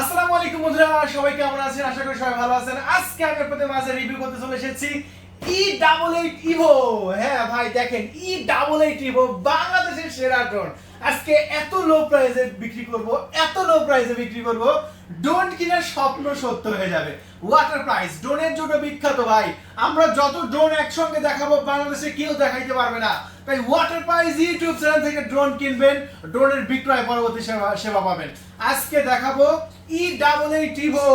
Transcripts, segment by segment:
আসসালামু আলাইকুম বন্ধুরা, সবাই কেমন আছেন? আশা করি সবাই ভালো আছেন। আজকে আমি আপনাদের মাঝে রিভিউ করতে চলে এসেছি ই ডাবল এইট হ্যাঁ ভাই, দেখেন ই ডাবল এইট ইভো বাংলাদেশের সেরা ড্রোন। আজকে এত লো প্রাইসে বিক্রি করব, এত লো প্রাইসে বিক্রি করব, ড্রোন কিনার স্বপ্ন সত্য হয়ে যাবে। ওয়াটার প্রাইস ড্রোনের জন্য বিখ্যাত ভাই। আমরা যত ড্রোন একসঙ্গে দেখাবো, বাংলাদেশে কেউ দেখাইতে পারবে না। তাই ওয়াটার প্রাইস ইউটিউব চ্যানেল থেকে ড্রোন কিনবেন, ড্রোনের বিক্রয় পরবর্তী সেবা সেবা পাবেন। আজকে দেখাবো ই ডাবল এইট ইভো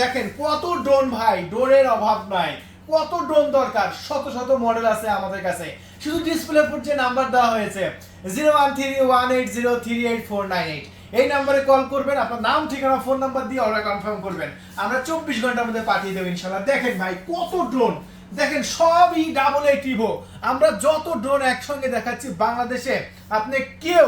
দেখেন, কত ড্রোন ভাই, ড্রোনের অভাব নাই। কত ড্রোন দরকার? শত শত মডেল আছে আমাদের কাছে। শুধু ডিসপ্লে উপর যে নাম্বার দেওয়া হয়েছে zero one three one eight zero three eight four nine eight এই নাম্বারে কল করবেন, আপনার নাম, ঠিকানা ফোন নাম্বার দিয়ে অর্ডার কনফার্ম করবেন। আমরা চব্বিশ ঘণ্টার মধ্যে পাঠিয়ে দেবো ইনশাল্লাহ দেখেন ভাই, কত ড্রোন দেখেন, সবই ডাবল এইট ইভো আমরা যত ড্রোন একসঙ্গে দেখাচ্ছি বাংলাদেশে, আপনি কেউ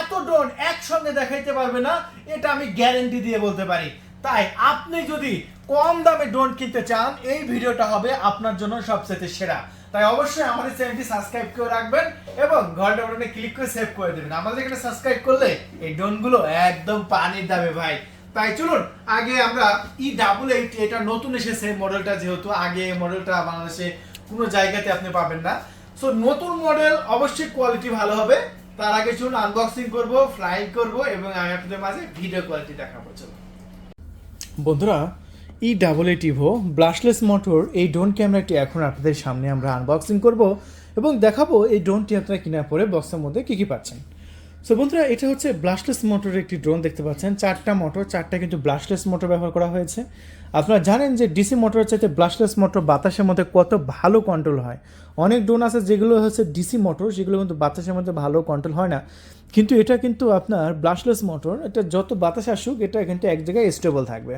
এত ড্রোন একসঙ্গে দেখাইতে পারবে না, এটা আমি গ্যারেন্টি দিয়ে বলতে পারি। তাই আপনি যদি কম দামে ড্রোন কিনতে চান, এই ভিডিওটা হবে আপনার জন্য সবচেয়ে সেরা। তাই অবশ্যই আমাদের চ্যানেলটি সাবস্ক্রাইব করে রাখবেন এবং ঘণ্টা বাটনে ক্লিক করে সেভ করে দেবেন। আমাদের এখানে সাবস্ক্রাইব করলে এই ড্রোনগুলো একদম পানির দামে ভাই। তাই চলুন, আগে আমরা ই ডাবল এইট এটা নতুন এসেছে মডেলটা যেহেতু আগে এই মডেলটা বাংলাদেশে কোনো জায়গাতে আপনি পাবেন না। সো নতুন মডেল অবশ্যই কোয়ালিটি ভালো হবে। তার আগে চলুন আনবক্সিং করব ফ্লাই করব এবং আমি আপনাদের মাঝে ভিডিও কোয়ালিটি দেখাবো। চলুন। বন্ধুরা E double eight Evo brushless motor এই ড্রোন ক্যামেরাটি এখন আপনাদের সামনে আমরা আনবক্সিং করব এবং দেখাবো এই ড্রোনটি আপনারা কেনার পরে বক্সের মধ্যে কী কী পাচ্ছেন। সো বন্ধুরা, এটা হচ্ছে ব্লাশলেস মোটরের একটি ড্রোন দেখতে পাচ্ছেন। চারটা মোটর চারটা কিন্তু ব্লাশলেস মোটর ব্যবহার করা হয়েছে। আপনারা জানেন যে ডিসি মোটরের চাইতে ব্লাশলেস মোটর বাতাসের মধ্যে কত ভালো কন্ট্রোল হয়। অনেক ড্রোন আছে যেগুলো হচ্ছে ডিসি মোটর সেগুলো কিন্তু বাতাসের মধ্যে ভালো কন্ট্রোল হয় না। কিন্তু এটা কিন্তু আপনার ব্লাশলেস মোটর এটা যত বাতাস আসুক, এটা কিন্তু এক জায়গায় স্টেবল থাকবে।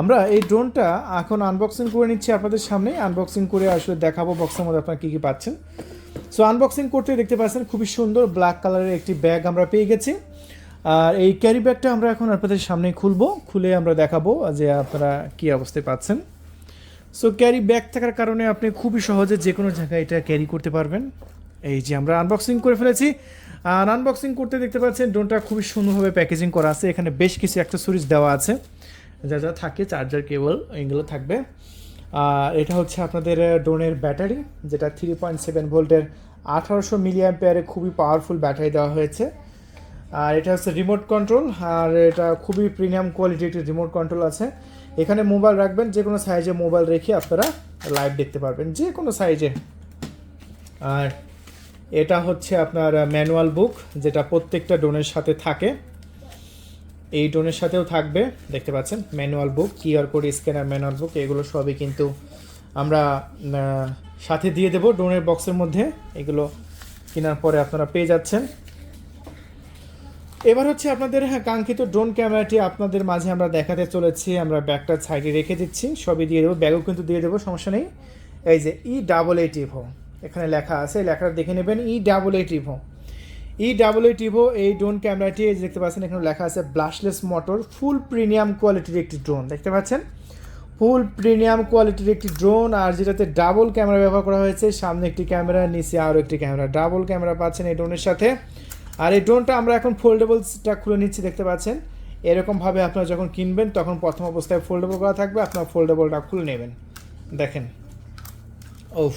আমরা এই ড্রোনটা এখন আনবক্সিং করে নিচ্ছি আপনাদের সামনে। আনবক্সিং করে আসলে দেখাবো বক্সের মধ্যে আপনারা কী কী পাচ্ছেন। সো আনবক্সিং করতে দেখতে পাচ্ছেন খুবই সুন্দর ব্ল্যাক কালারের একটি ব্যাগ আমরা পেয়ে গেছি। আর এই ক্যারি ব্যাগটা আমরা এখন আপনাদের সামনে খুলবো, খুলে আমরা দেখাবো যে আপনারা কী অবস্থায় পাচ্ছেন। সো ক্যারি ব্যাগ থাকার কারণে আপনি খুবই সহজে যে কোনো জায়গায় এটা ক্যারি করতে পারবেন। এই যে আমরা আনবক্সিং করে ফেলেছি। আর আনবক্সিং করতে দেখতে পাচ্ছেন ড্রোনটা খুবই সুন্দরভাবে প্যাকেজিং করা আছে। এখানে বেশ কিছু অ্যাক্সেসরিজ দেওয়া আছে। যা যা থাকে চার্জার কেবল এগুলো থাকবে। আর এটা হচ্ছে আপনাদের ড্রোনের ব্যাটারি যেটা থ্রি পয়েন্ট সেভেন ভোল্টের আঠারোশো মিলিয়াম পেয়ারে খুবই পাওয়ারফুল ব্যাটারি দেওয়া হয়েছে। আর এটা হচ্ছে রিমোট কন্ট্রোল আর এটা খুবই প্রিমিয়াম কোয়ালিটির একটি রিমোট কন্ট্রোল আছে। এখানে মোবাইল রাখবেন, যে কোনো সাইজে মোবাইল রেখে আপনারা লাইভ দেখতে পারবেন, যে কোনো সাইজে আর এটা হচ্ছে আপনার ম্যানুয়াল বুক যেটা প্রত্যেকটা ড্রোনের সাথে থাকে। এই ড্রোনের সাথেও থাকবে, দেখতে পাচ্ছেন, manual book, QR code, scanner, manual book, এগুলো সবই কিন্তু আমরা সাথে দিয়ে দেবো ড্রোনের বক্সের মধ্যে। এগুলো কেনার পরে আপনারা পেয়ে যাচ্ছেন। এবার হচ্ছে আপনাদের হ্যাঁ কাঙ্ক্ষিত ড্রোন ক্যামেরাটি আপনাদের মাঝে আমরা দেখাতে চলেছি, আমরা ব্যাগটা সাইডে রেখে দিচ্ছি, সবই দিয়ে দেবো, ব্যাগও কিন্তু দিয়ে দেবো, সমস্যা নেই। এই যে ই ডাবল এইট ইভো এখানে লেখা আছে, লেখাটা দেখে নেবেন E double eight Evo E double eight Evo এই ড্রোন ক্যামেরাটি এই দেখতে পাচ্ছেন, এখানে লেখা আছে ব্লাশলেস মোটর ফুল প্রিমিয়াম কোয়ালিটির একটি ড্রোন দেখতে পাচ্ছেন? ফুল প্রিমিয়াম কোয়ালিটির একটি ড্রোন আর যেটাতে ডাবল ক্যামেরা ব্যবহার করা হয়েছে, সামনে একটি ক্যামেরা নিচে আরও একটি ক্যামেরা ডাবল ক্যামেরা পাচ্ছেন এই ড্রোনের সাথে। আর এই ড্রোনটা আমরা এখন ফোল্ডেবলসটা খুলে নিচ্ছি, দেখতে পাচ্ছেন? এরকমভাবে আপনারা যখন কিনবেন, তখন প্রথম অবস্থায় ফোল্ডেবল করা থাকবে, আপনার ফোল্ডেবলটা খুলে নেবেন। দেখেন। ওফ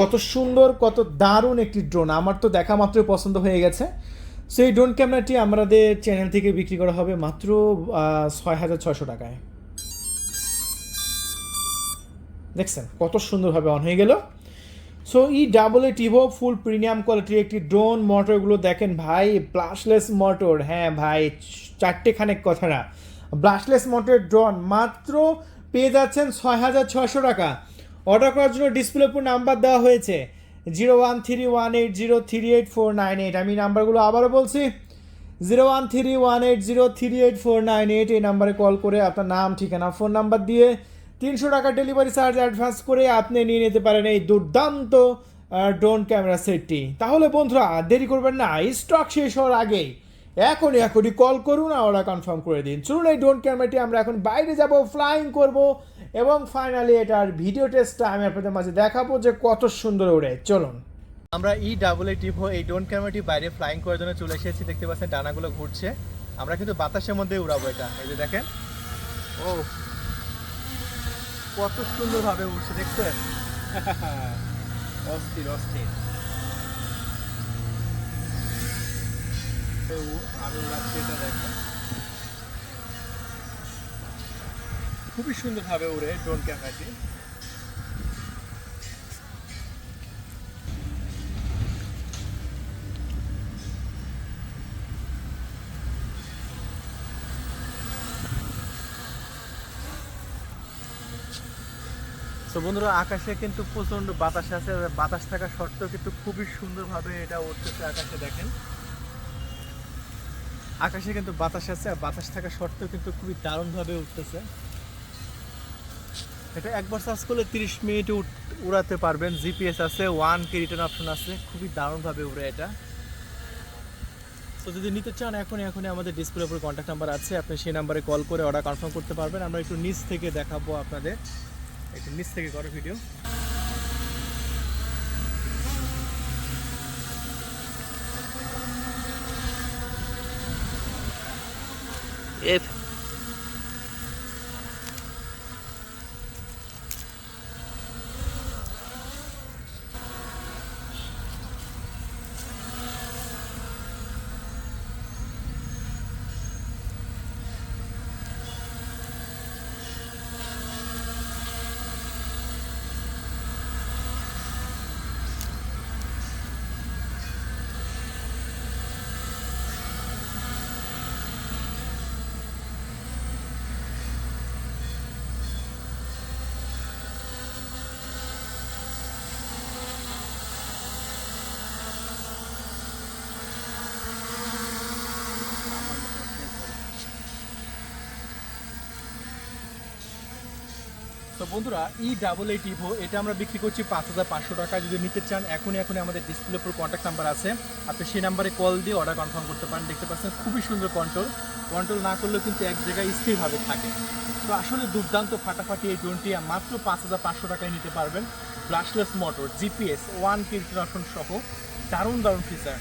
কত সুন্দর, কত দারুণ একটি ড্রোন আমার তো দেখা মাত্রই পছন্দ হয়ে গেছে। সো এই ড্রোন ক্যামেরাটি আমাদের চ্যানেল থেকে বিক্রি করা হবে মাত্র ছয় হাজার ছশো টাকায়। দেখছেন, কত সুন্দরভাবে অন হয়ে গেল। So E double eight Evo full premium কোয়ালিটির একটি ড্রোন মোটরগুলো দেখেন ভাই ব্লাশলেস মোটর হ্যাঁ ভাই, চারটে খানেক কথা না। ব্লাশলেস মোটর ড্রোন মাত্র পেয়ে যাচ্ছেন ছয় হাজার ছশো টাকা। অর্ডার করার জন্য ডিসপ্লে উপর নাম্বার দেওয়া হয়েছে। Zero one three one eight zero three eight four nine eight. আমি নাম্বারগুলো আবারও বলছি। Zero one three one eight zero three eight four nine eight এই নাম্বারে কল করে আপনার নাম, ঠিকানা, ফোন নাম্বার দিয়ে তিনশো টাকা ডেলিভারি চার্জ অ্যাডভান্স করে আপনি নিয়ে নিতে পারেন এই দুর্দান্ত ড্রোন ক্যামেরা সেটটি। তাহলে বন্ধুরা দেরি করবেন না, স্টক শেষ হওয়ার আগেই এখনই এখনই কল করুন, আর ওরা কনফার্ম করে দিন। চলুন, এই ড্রোন ক্যামেরাটি আমরা এখন বাইরে যাব, ফ্লাইং করব। এবং ফাইনালি এটার ভিডিও টেস্টটা আমি আপনাদের মাঝে দেখাবো যে কত সুন্দর ওড়ে। চলুন। আমরা ই ডাবল এ টিভো এই ড্রোন ক্যামেরাটি বাইরে ফ্লাইং করার জন্য চলে এসেছি। দেখতে পাচ্ছেন ডানাগুলো ঘুরছে। আমরা কিন্তু বাতাসের মধ্যে উড়াবো এটা। এই যে দেখেন। ও, কত সুন্দরভাবে উঠছে দেখছেন? অস্থির অস্থির। আমি উড়াচ্ছি এটা দেখেন। খুবই সুন্দরভাবে উড়ে ড্রোন ক্যামেরাটি। তো বন্ধুরা, আকাশে কিন্তু প্রচণ্ড বাতাস আছে বাতাস থাকা সত্ত্বেও কিন্তু খুবই সুন্দরভাবে এটা উঠতেছে আকাশে, দেখেন। আকাশে কিন্তু বাতাস আছে, আর বাতাস থাকা সত্ত্বেও কিন্তু খুবই দারুণভাবে উঠতেছে এটা একবার সার্চ করলে তিরিশ মিনিট উড়াতে পারবেন। জিপিএস আছে ওয়ান কে রিটার্ন অপশন আছে। খুবই দারুণভাবে উড়ে এটা। তো যদি নিতে চান, এখনই এখনই আমাদের ডিসপ্লের উপর কন্ট্যাক্ট নাম্বার আছে। আপনি সেই নাম্বারে কল করে অর্ডার কনফার্ম করতে পারবেন। আমরা একটু নিচ থেকে দেখাবো আপনাদের। একটু নিচ থেকে করো ভিডিও এফ তো বন্ধুরা ই ডাবল এইট ইভো এটা আমরা বিক্রি করছি পাঁচ হাজার পাঁচশো টাকা। যদি নিতে চান, এখনই এখনই আমাদের ডিসপ্লে উপর কন্ট্যাক্ট নাম্বার আছে। আপনি সেই নাম্বারে কল দিয়ে অর্ডার কনফার্ম করতে পারেন। দেখতে পাচ্ছেন, খুবই সুন্দর কন্ট্রোল কন্ট্রোল না করলেও কিন্তু এক জায়গায় স্থিরভাবে থাকে। তো আসলে দুর্দান্ত ফাটাফাটি এই ড্রোনটি মাত্র পাঁচ হাজার পাঁচশো টাকায় নিতে পারবেন। Brushless motor GPS one kilometre সহ। দারুণ দারুণ ফিচার